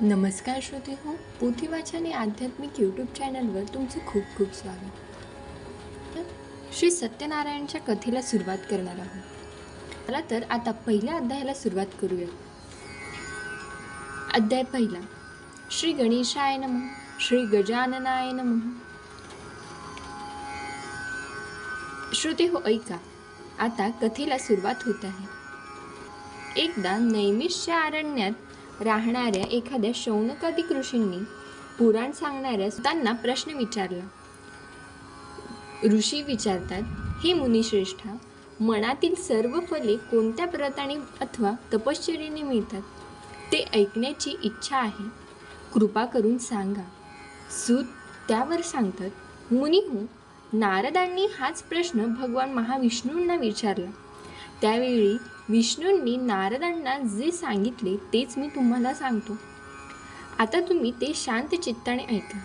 नमस्कार श्रोते हो पोथीवाचन या आध्यात्मिक यूट्यूब चॅनलवर तुमचं खूप खूप स्वागत. श्री सत्यनारायणच्या कथेला सुरुवात करणार आहोत. चला तर आता पहिल्या अध्यायाला सुरुवात करूया. अध्याय पहिला. श्री गणेशाय नम श्री गजाननाय नम. श्रोते हो ऐका. आता कथेला सुरुवात होत आहे. एकदा नैमिषच्या अरण्यात राहणाऱ्या एखाद्या शौनकादिक ऋषींनी पुराण सांगणाऱ्या त्यांना प्रश्न विचारला. ऋषी विचारतात हे मुनिश्रेष्ठा मनातील सर्व फले कोणत्या प्रताने अथवा तपश्चर्येने मिळतात? ते ऐकण्याची इच्छा आहे. कृपा करून सांगा. सूत त्यावर सांगतात मुनी हो नारदांनी हाच प्रश्न भगवान महाविष्णूंना विचारला. त्यावेळी विष्णूंनी नारदांना जे सांगितले तेच मी तुम्हाला सांगतो. आता तुम्ही ते शांत चित्ताने ऐका.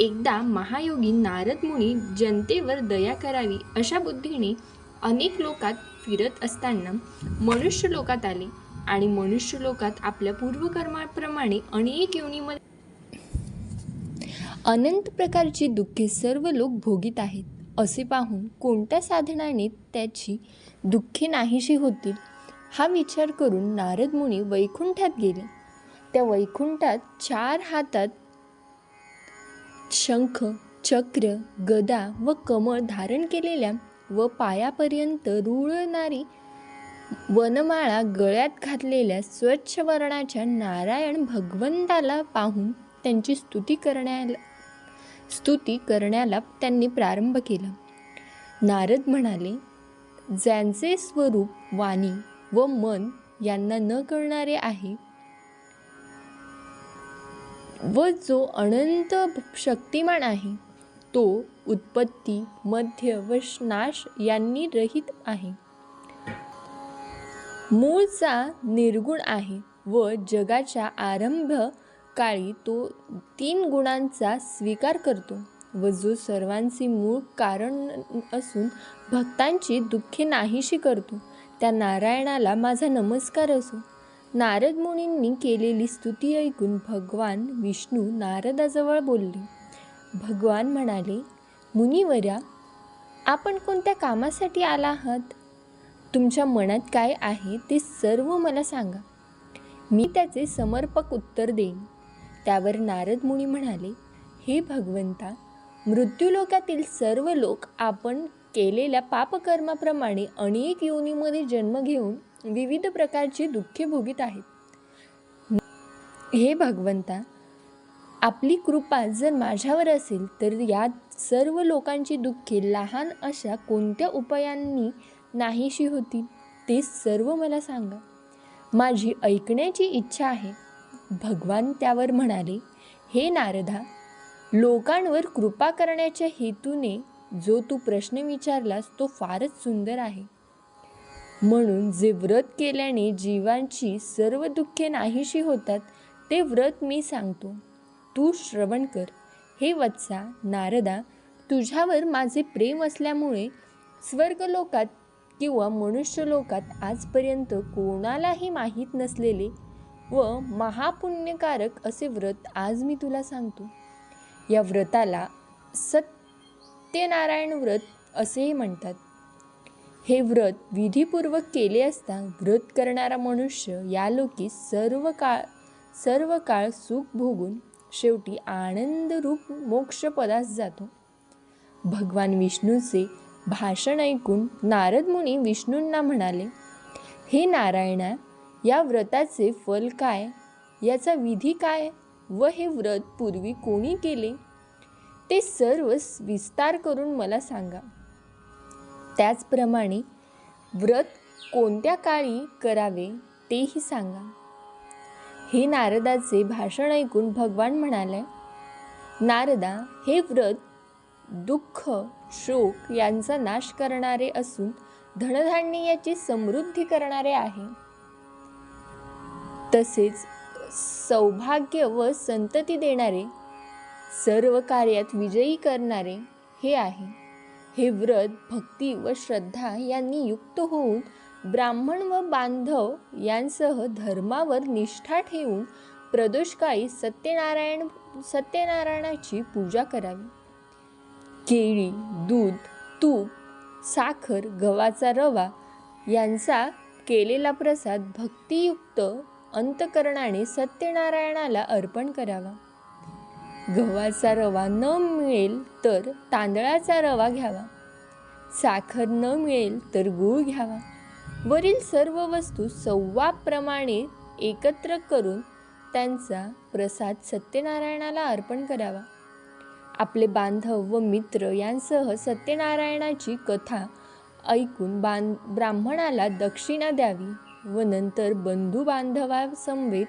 एकदा महायोगी नारद मुनी जनतेवर दया करावी अशा बुद्धीने अनेक लोकात फिरत असताना मनुष्य लोकात आले आणि मनुष्य लोकात आपल्या पूर्वकर्माप्रमाणे अनेक योनीमध्ये अनंत प्रकारची दुःखे सर्व लोक भोगीत आहेत. असे पाहून कोणत्या साधनाने त्याची दुःखे नाहीशी होतील हा विचार करून नारद मुनी वैकुंठात गेले. त्या वैकुंठात चार हातात शंख चक्र गदा व कमळ धारण केलेल्या व पायापर्यंत रुळणारी वनमाळा गळ्यात घातलेल्या स्वच्छ वर्णाच्या नारायण भगवंताला पाहून त्यांची स्तुती करण्याला स्तुती करण्याला त्यांनी प्रारंभ केला. नारद म्हणाले ज्यांचे स्वरूप वाणी व मन यांना न कळणारे आहे व जो अनंत शक्तिमान आहे तो उत्पत्ती मध्य व नाश यांनी रहित आहे. मूळचा निर्गुण आहे व जगाच्या आरंभ काळी तो तीन गुणांचा स्वीकार करतो. व जो सर्वांचे मूळ कारण असून भक्तांची दुःखे नाहीशी करतो. त्या नारायणाला माझा नमस्कार असो. नारद मुनींनी केलेली स्तुती ऐकून भगवान विष्णू नारदाजवळ बोलले. भगवान म्हणाले मुनिवर्या आपण कोणत्या कामासाठी आला आहात? तुमच्या मनात काय आहे ते सर्व मला सांगा. मी त्याचे समर्पक उत्तर देईन. त्यावर नारद मुनी म्हणाले हे भगवंता मृत्यूलोकातील सर्व लोक आपण केलेल्या पापकर्माप्रमाणे अनेक योनीमध्ये जन्म घेऊन विविध प्रकारची दुःखे भोगीत आहेत. हे भगवंता आपली कृपा जर माझ्यावर असेल तर या सर्व लोकांची दुःखे लहान अशा कोणत्या उपायांनी नाहीशी होतील ते सर्व मला सांगा. माझी ऐकण्याची इच्छा आहे भगवान त्यावर म्हणाले हे नारदा लोकांवर कृपा करण्याच्या हेतूने जो तू प्रश्न विचारलास तो फारच सुंदर आहे. म्हणून जे व्रत केल्याने जीवांची सर्व दुःखे नाहीशी होतात ते व्रत मी सांगतो. तू श्रवण कर. हे वत्सा नारदा तुझ्यावर माझे प्रेम असल्यामुळे स्वर्गलोकात किंवा मनुष्यलोकात आजपर्यंत कोणालाही माहीत नसलेले व महापुण्यकारक असे व्रत आज मी तुला सांगतो. या व्रताला सत्यनारायण व्रत असेही म्हणतात. हे व्रत विधीपूर्वक केले असता व्रत करणारा मनुष्य या लोकी सर्व काळ सर्व काळ सुख भोगून शेवटी आनंदरूप मोक्षपदास जातो. भगवान विष्णूचे भाषण ऐकून नारद मुनी विष्णूंना म्हणाले हे नारायणा या व्रताचे फल काय? याचा विधी काय? व हे व्रत पूर्वी कोणी केले? ते सर्व विस्तार करून मला सांगा. त्याचप्रमाणे व्रत कोणत्या काळी करावे तेही सांगा. हे नारदाचे भाषण ऐकून भगवान म्हणाले नारदा हे व्रत दुःख शोक यांचा नाश करणारे असून धनधान्य याची समृद्धी करणारे आहे. तसेच सौभाग्य व संतती देणारे सर्व कार्यात विजयी करणारे हे आहे. हे व्रत भक्ती व श्रद्धा यांनी युक्त होऊन ब्राह्मण व बांधव यांसह धर्मावर निष्ठा ठेवून प्रदोषकाळी सत्यनारायण सत्यनारायणाची पूजा करावी. केळी दूध तूप साखर गव्हाचा रवा यांचा केलेला प्रसाद भक्तियुक्त अंतकरणाने सत्यनारायणाला अर्पण करावा. गव्हाचा रवा न मिळेल तर तांदळाचा रवा घ्यावा. साखर न मिळेल तर गूळ घ्यावा. वरील सर्व वस्तू सव्वाप्रमाणे एकत्र करून त्यांचा प्रसाद सत्यनारायणाला अर्पण करावा. आपले बांधव व मित्र यांसह सत्यनारायणाची कथा ऐकून बां ब्राह्मणाला दक्षिणा द्यावी. व नंतर बंधू बांधवासमवेत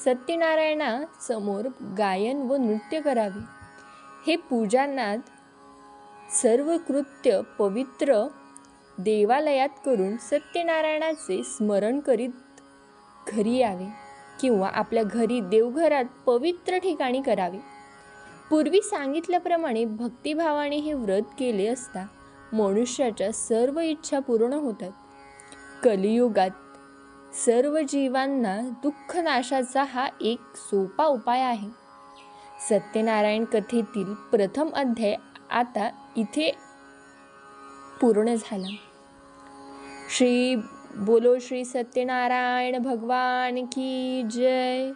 सत्यनारायणासमोर गायन व नृत्य करावे. हे पूजानात सर्व कृत्य पवित्र देवालयात करून सत्यनारायणाचे स्मरण करीत घरी यावे किंवा आपल्या घरी देवघरात पवित्र ठिकाणी करावे. पूर्वी सांगितल्याप्रमाणे भक्तिभावाने हे व्रत केले असता मनुष्याच्या सर्व इच्छा पूर्ण होतात. कलियुगात सर्व जीवांना दुःख नाशाचा हा एक सोपा उपाय आहे. सत्यनारायण कथेतील प्रथम अध्याय आता इथे पूर्ण झाला. श्री बोलो श्री सत्यनारायण भगवान की जय.